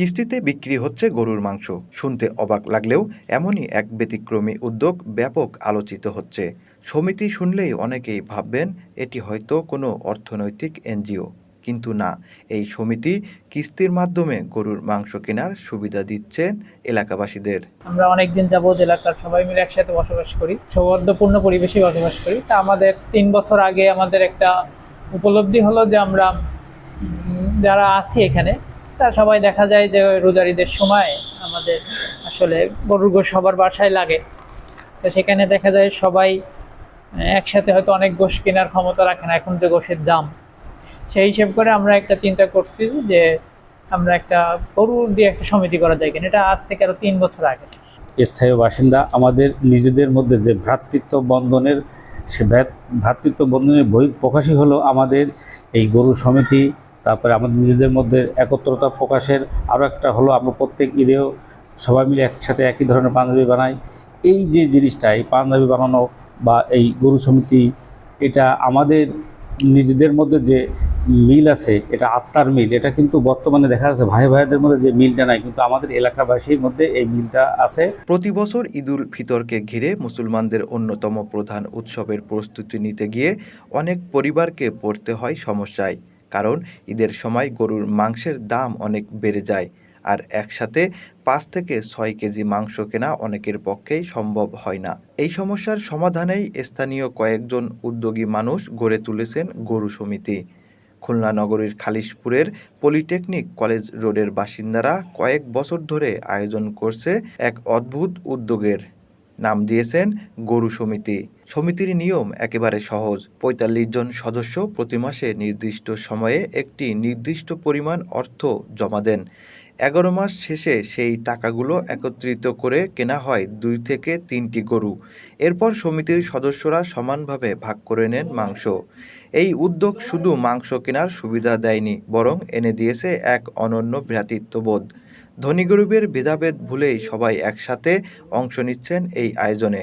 কিস্তিতে বিক্রি হচ্ছে গরুর মাংস। শুনতে অবাক লাগলেও এমনই এক ব্যতিক্রমী উদ্যোগ ব্যাপক আলোচিত হচ্ছে। সমিতি শুনলেই অনেকেই ভাববেন, এটি হয়তো কোনো অর্থনৈতিক এনজিও। কিন্তু না, এই সমিতি কিস্তির মাধ্যমে গরুর মাংস কেনার সুবিধা দিচ্ছেন এলাকাবাসীদের। আমরা অনেকদিন যাবৎ এলাকার সবাই মিলে একসাথে বসবাস করি, সৌহার্দ্যপূর্ণ পরিবেশে বসবাস করি। তা আমাদের তিন বছর আগে আমাদের একটা উপলব্ধি হলো যে আমরা যারা আছি এখানে তা সবাই দেখা যায় যে রোজারিদের সময় আমাদের আসলে গরুর গোশ সবার বাসায় লাগে। তো সেখানে দেখা যায় সবাই একসাথে হয়তো অনেক গোশ কেনার ক্ষমতা রাখে না, এখন যে গোশের দাম। সেই হিসেব করে আমরা একটা চিন্তা করছি যে আমরা একটা গরু দিয়ে একটা সমিতি করা যায় কিনা। এটা আজ থেকে আরও তিন বছর আগে। স্থায়ী বাসিন্দা আমাদের নিজেদের মধ্যে যে ভ্রাতৃত্ব বন্ধনের, সে ভ্রাত- ভ্রাতৃত্ব বন্ধনের বহির প্রকাশই হলো আমাদের এই গরু সমিতি তারপরে আমাদের নিজেদের মধ্যে একত্রতা প্রকাশের আরও একটা হলো আমরা প্রত্যেক ঈদেও সবাই মিলে একসাথে একই ধরনের পাঞ্জাবি বানাই। এই যে জিনিসটা, এই পাঞ্জাবি বানানো বা এই গরু সমিতি, এটা আমাদের নিজেদের মধ্যে যে মিল আছে, এটা আত্মার মিল, এটা কিন্তু বর্তমানে দেখা যাচ্ছে ভাই ভাইদের মধ্যে যে মিলটা নাই, কিন্তু আমাদের এলাকাবাসীর মধ্যে এই মিলটা আছে। প্রতি বছর ঈদুল ফিতরকে ঘিরে মুসলমানদের অন্যতম প্রধান উৎসবের প্রস্তুতি নিতে গিয়ে অনেক পরিবারকে পড়তে হয় সমস্যায়। কারণ ঈদের সময় গরুর মাংসের দাম অনেক বেড়ে যায়। আর একসাথে পাঁচ থেকে ছয় কেজি মাংস কেনা অনেকের পক্ষেই সম্ভব হয় না। এই সমস্যার সমাধানেই স্থানীয় কয়েকজন উদ্যোগী মানুষ গড়ে তুলেছেন গরু সমিতি। খুলনা নগরীর খালিশপুরের পলিটেকনিক কলেজ রোডের বাসিন্দারা কয়েক বছর ধরে আয়োজন করছে এক অদ্ভুত উদ্যোগের। নাম দিয়েছেন গরু সমিতি। সমিতির নিয়ম একেবারে সহজ। পঁয়তাল্লিশ জন সদস্য প্রতি মাসে নির্দিষ্ট সময়ে একটি নির্দিষ্ট পরিমাণ অর্থ জমা দেন। এগারো মাস শেষে সেই টাকাগুলো একত্রিত করে কেনা হয় দুই থেকে তিনটি গরু। এরপর সমিতির সদস্যরা সমানভাবে ভাগ করে নেন মাংস। এই উদ্যোগ শুধু মাংস কেনার সুবিধা দেয়নি, বরং এনে দিয়েছে এক অনন্য ভ্রাতৃত্ববোধ। ধনী গরিবের ভেদাভেদ ভুলেই সবাই একসাথে অংশ নিচ্ছেন এই আয়োজনে।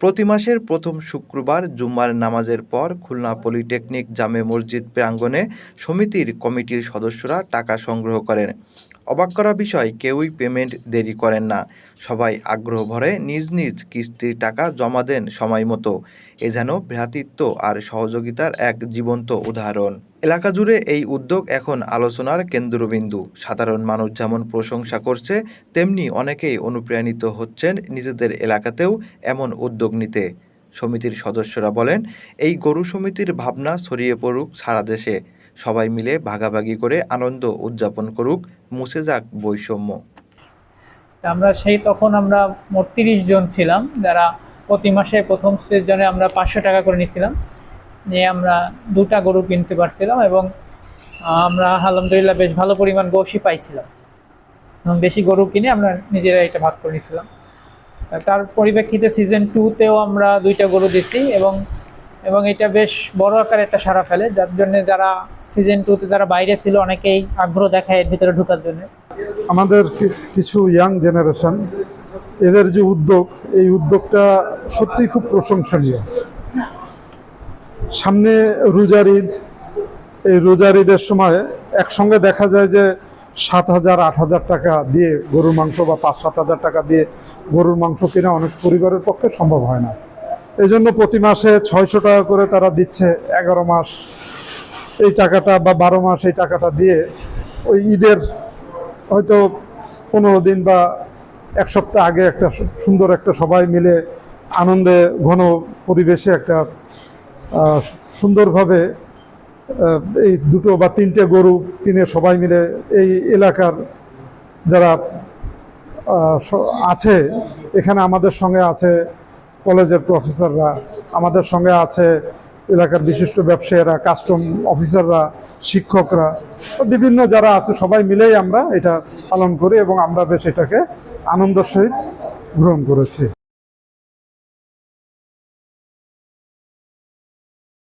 প্রতি মাসের প্রথম শুক্রবার জুম্মার নামাজের পর খুলনা পলিটেকনিক জামে মসজিদ প্রাঙ্গণে সমিতির কমিটির সদস্যরা টাকা সংগ্রহ করেন। অবাক করা বিষয়, কেউই পেমেন্ট দেরি করেন না। সবাই আগ্রহ ভরে নিজ নিজ কিস্তির টাকা জমা দেন সময় মতো। এ যেন ভ্রাতৃত্ব আর সহযোগিতার এক জীবন্ত উদাহরণ। এলাকা জুড়ে এই উদ্যোগ এখন আলোচনার কেন্দ্রবিন্দু। সাধারণ মানুষ যেমন প্রশংসা করছে, তেমনি অনেকেই অনুপ্রাণিত হচ্ছেন নিজেদের এলাকাতেও এমন উদ্যোগ নিতে। সমিতির সদস্যরা বলেন, এই গরু সমিতির ভাবনা ছড়িয়ে পড়ুক সারা দেশে। সবাই মিলে ভাগাভাগি করে আনন্দ উদযাপন করুক, মুছে যাক বৈষম্য। আমরা সেই তখন আমরা মোট তিরিশ জন ছিলাম, যারা প্রতি মাসে প্রথম সিজনে আমরা পাঁচশো টাকা করে নিয়েছিলাম। নিয়ে আমরা দুটা গরু কিনতে পারছিলাম এবং আমরা আলহামদুলিল্লাহ বেশ ভালো পরিমাণ গোশি পাইছিলাম। এবং বেশি গরু কিনে আমরা নিজেরা এটা ভাগ করে নিয়েছিলাম। তার পরিপ্রেক্ষিতে সিজন টুতেও আমরা দুইটা গরু দিছি এবং এবং এটা বেশ বড় আকারে একটা সারা ফেলে, যার জন্য যারা সিজন টুতে যারা বাইরে ছিল অনেকেই আগ্রহ দেখায় এর ভিতরে ঢোকার জন্য। আমাদের কিছু ইয়াং জেনারেশন এদের যে উদ্যোগ, এই উদ্যোগটা সত্যিই খুব প্রশংসনীয়। সামনে রোজার ঈদ। এই রোজার ঈদের সময় একসঙ্গে দেখা যায় যে সাত হাজার, আট হাজার টাকা দিয়ে গরুর মাংস বা পাঁচ, সাত হাজার টাকা দিয়ে গরুর মাংস কেনা অনেক পরিবারের পক্ষে সম্ভব হয় না। এই জন্য প্রতি মাসে ছয়শো টাকা করে তারা দিচ্ছে এগারো মাস। এই টাকাটা বা বারো মাস এই টাকাটা দিয়ে ওই ঈদের হয়তো পনেরো দিন বা এক সপ্তাহ আগে একটা সুন্দর একটা সবাই মিলে আনন্দে ঘন পরিবেশে একটা সুন্দরভাবে এই দুটো বা তিনটে গরু কিনে সবাই মিলে এই এলাকার যারা আছে, এখানে আমাদের সঙ্গে আছে কলেজের প্রফেসররা, আমাদের সঙ্গে আছে এলাকার বিশিষ্ট ব্যবসায়ীরা, কাস্টম অফিসাররা, শিক্ষকরা, বিভিন্ন যারা আছে, সবাই মিলেই আমরা এটা পালন করি এবং আমরা বেশ এটাকে আনন্দের সহিত গ্রহণ করেছি।